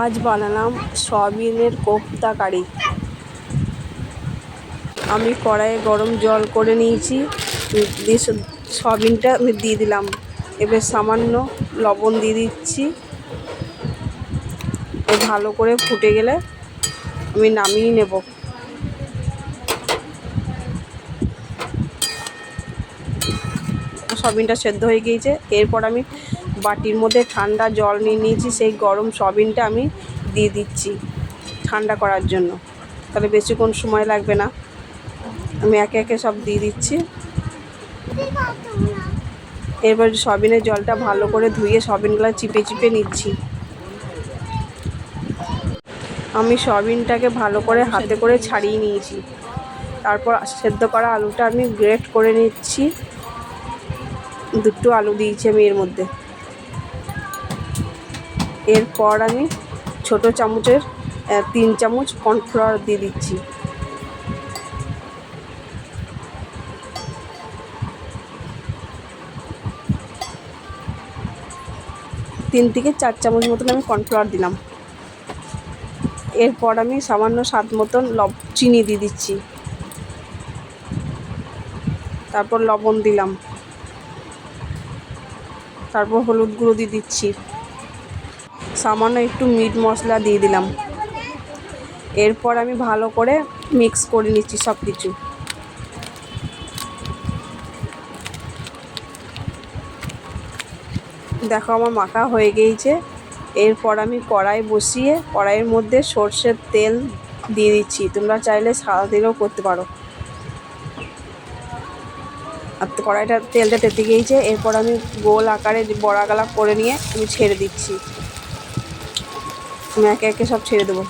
আজ বানালাম সয়াবিনের কোপ্তা কারি। আমি কড়াইয়ে গরম জল করে নিয়েছি, দিয়ে সয়াবিনটা আমি দিয়ে দিলাম। এবার সামান্য লবণ দিয়ে দিচ্ছি। ভালো করে ফুটে গেলে আমি নামিয়ে নেব। সয়াবিনটা সেদ্ধ হয়ে গিয়েছে। এরপর আমি বাটির মধ্যে ঠান্ডা জল নিয়ে নিয়েছি, সেই গরম সয়াবিনটা আমি দিয়ে দিচ্ছি ঠান্ডা করার জন্য। তাহলে বেশিক্ষণ সময় লাগবে না। আমি একে একে সব দিয়ে দিচ্ছি। এরপর সয়াবিনের জলটা ভালো করে ধুয়ে সয়াবিনগুলো চিপে চিপে নিচ্ছি। আমি সয়াবিনটাকে ভালো করে হাতে করে ছাড়িয়ে নিয়েছি। তারপর সেদ্ধ করা আলুটা আমি গ্রেট করে নিচ্ছি। দুটো আলু দিয়েছি আমি এর মধ্যে। এরপর আমি ছোট চামচের তিন চামচ কর্নফ্লাওয়ার দিয়ে দিচ্ছি। তিন থেকে চার চামচ মতন আমি কর্নফ্লাওয়ার দিলাম। এরপর আমি সামান্য স্বাদ মতন লব, চিনি দিয়ে দিচ্ছি। তারপর লবণ দিলাম। তারপর হলুদ গুঁড়ো দিয়ে দিচ্ছি। সামান্য একটু মিট মশলা দিয়ে দিলাম। এরপর আমি ভালো করে মিক্স করে নিচ্ছি সব কিছু দেখো আমার মাখা হয়ে গিয়েছে। এরপর আমি কড়াই বসিয়ে, কড়াইয়ের মধ্যে সর্ষের তেল দিয়ে দিচ্ছি। তোমরা চাইলে সাদা তেলও করতে পারো। আর কড়াইটা তেলটা তেতে গিয়েছে। এরপর আমি গোল আকারে বড়া গালা করে নিয়ে আমি ছেড়ে দিচ্ছি। আমি একে একে সব ছেড়ে দেবো।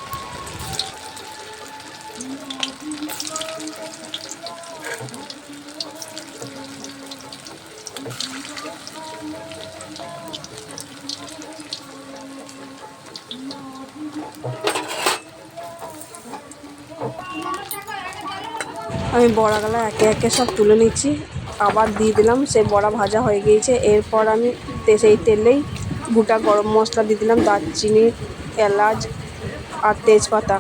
আমি বড়াগুলো একে একে সব তুলে নিচ্ছি। আবার দিয়ে দিলাম সে বড়া ভাজা হয়ে গিয়েছে। এরপর আমি সেই তেলেই গোটা গরম মশলা দিয়ে দিলাম। দারচিনি এলাচ আর তেজপাতা।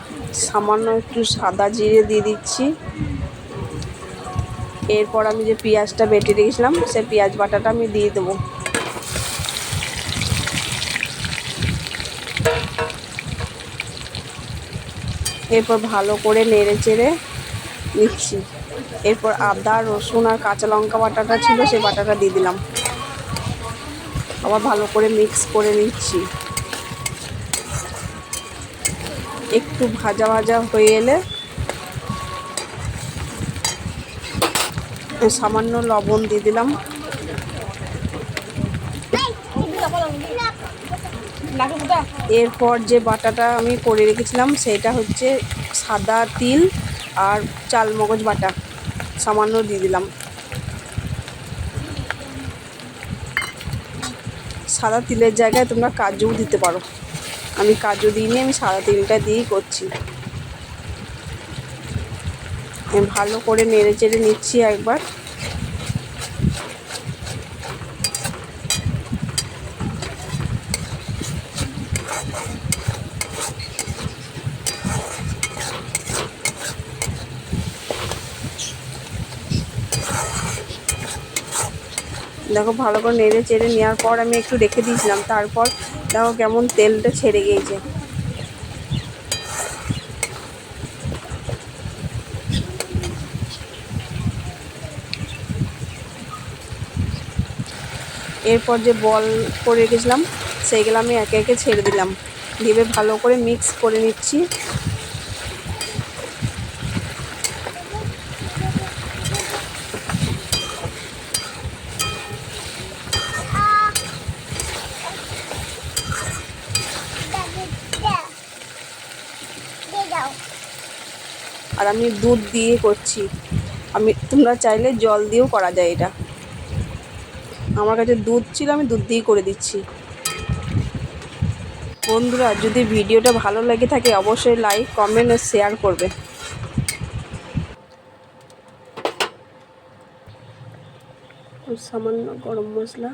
সামান্য একটু সাদা জিরে দিয়ে দিচ্ছি। এরপর আমি যে পেঁয়াজটা বেটে রেখেছিলাম সেই পেঁয়াজ বাটাটা আমি দিয়ে দেবো। এরপর ভালো করে নেড়ে চেড়ে নিচ্ছি। এরপর আদা, রসুন আর কাঁচা লঙ্কা বাটাটা ছিল সেই বাটাটা দিয়ে দিলাম। আবার ভালো করে মিক্স করে নিচ্ছি। একটু ভাজা ভাজা হয়ে এলে সামান্য লবণ দিয়ে দিলাম। এরপর যে বাটাটা আমি করে রেখেছিলাম, সেটা হচ্ছে সাদা তিল আর চাল মগজ বাটা, সামান্য দিয়ে দিলাম। সাদা তিলের জায়গায় তোমরা কাজুও দিতে পারো। আমি কাজু দিইনি, আমি সাদা তিলটা দিয়েই করছি। আমি ভালো করে নেড়ে চেড়ে নিচ্ছি একবার। দেখো, ভালো করে নেড়ে চেড়ে নেওয়ার পর আমি একটু রেখে দিয়েছিলাম। তারপর দেখো কেমন তেলটা ছেড়ে গিয়েছে। এরপর যে বল করে রেখেছিলাম, সেইগুলো আমি একে একে ছেড়ে দিলাম। দিয়ে ভালো করে মিক্স করে নিচ্ছি। আর আমি দুধ দিয়ে করছি। আমি, তোমরা চাইলে জল দিয়েও করা যায় এটা। আমার কাছে দুধ ছিল, আমি দুধ দিয়েই করে দিচ্ছি। বন্ধুরা, যদি ভিডিওটা ভালো লেগে থাকে, অবশ্যই লাইক কমেন্ট ও শেয়ার করবে। সামান্য গরম মশলা।